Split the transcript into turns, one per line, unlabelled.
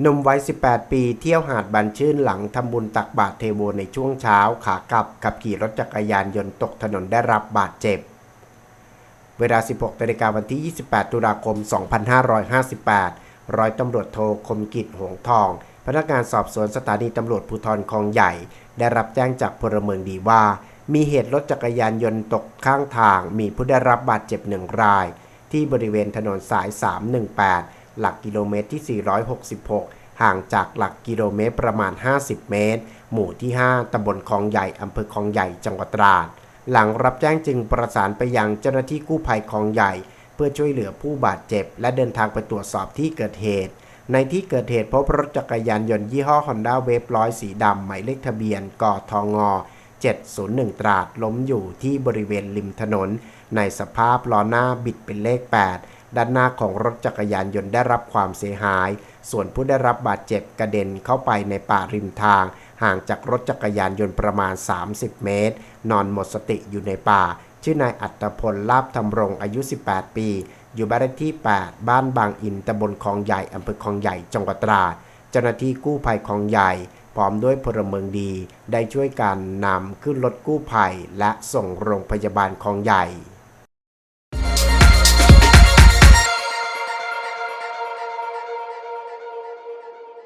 หนุ่มวัย 18 ปี เที่ยวหาดบันชื่นหลังทำบุญตักบาตรเทโวในช่วงเช้าขากลับขับขี่รถจักรยานยนต์ตกถนนได้รับบาดเจ็บ เวลา 16นาฬิกาวันที่ 28 ตุลาคม 2558 ร้อยตำรวจโทคมกิจหงทอง พนักงานสอบสวนสถานีตำรวจภูธรคลองใหญ่ ได้รับแจ้งจากพลเมืองดีว่า มีเหตุรถจักรยานยนต์ตกข้างทาง มีผู้ได้รับบาดเจ็บหนึ่งราย ที่บริเวณถนนสาย 318 หลักกิโลเมตรที่ 466 ห่างจากหลักกิโลเมตรประมาณ 50 เมตร หมู่ที่ 5 ตำบลคลองใหญ่อำเภอคลองใหญ่จังหวัดตราด หลังรับแจ้งจึงประสานไปยังเจ้าหน้าที่กู้ภัยคลองใหญ่ เพื่อช่วยเหลือผู้บาดเจ็บ และเดินทางไปตรวจสอบที่เกิดเหตุ ในที่เกิดเหตุพบรถจักรยานยนต์ยี่ห้อ Honda w a v e ร้อยสีดำหมายเลขทะเบียนกทง701 ตราดล้มอยู่ที่บริเวณริมถนน ในสภาพล้อหน้าบิดเป็นเลข 8 ด้านหน้าของรถจักรยานยนต์ได้รับความเสียหาย ส่วนผู้ได้รับบาดเจ็บกระเด็นเข้าไปในป่าริมทาง ห่างจากรถจักรยานยนต์ประมาณ 30 เมตร นอนหมดสติอยู่ในป่า ชื่อนายอัตพลลาบธรรมรงอายุ 18 ปี อยู่บ้านเลขที่ 8 บ้านบางอินตำบลคลองใหญ่อำเภอคลองใหญ่จังหวัดตราดเจ้าหน้าที่กู้ภัยคลองใหญ่พร้อมด้วยพลเมืองดี ได้ช่วยกันนำขึ้นรถกู้ภัยและส่งโรงพยาบาลคลองใหญ่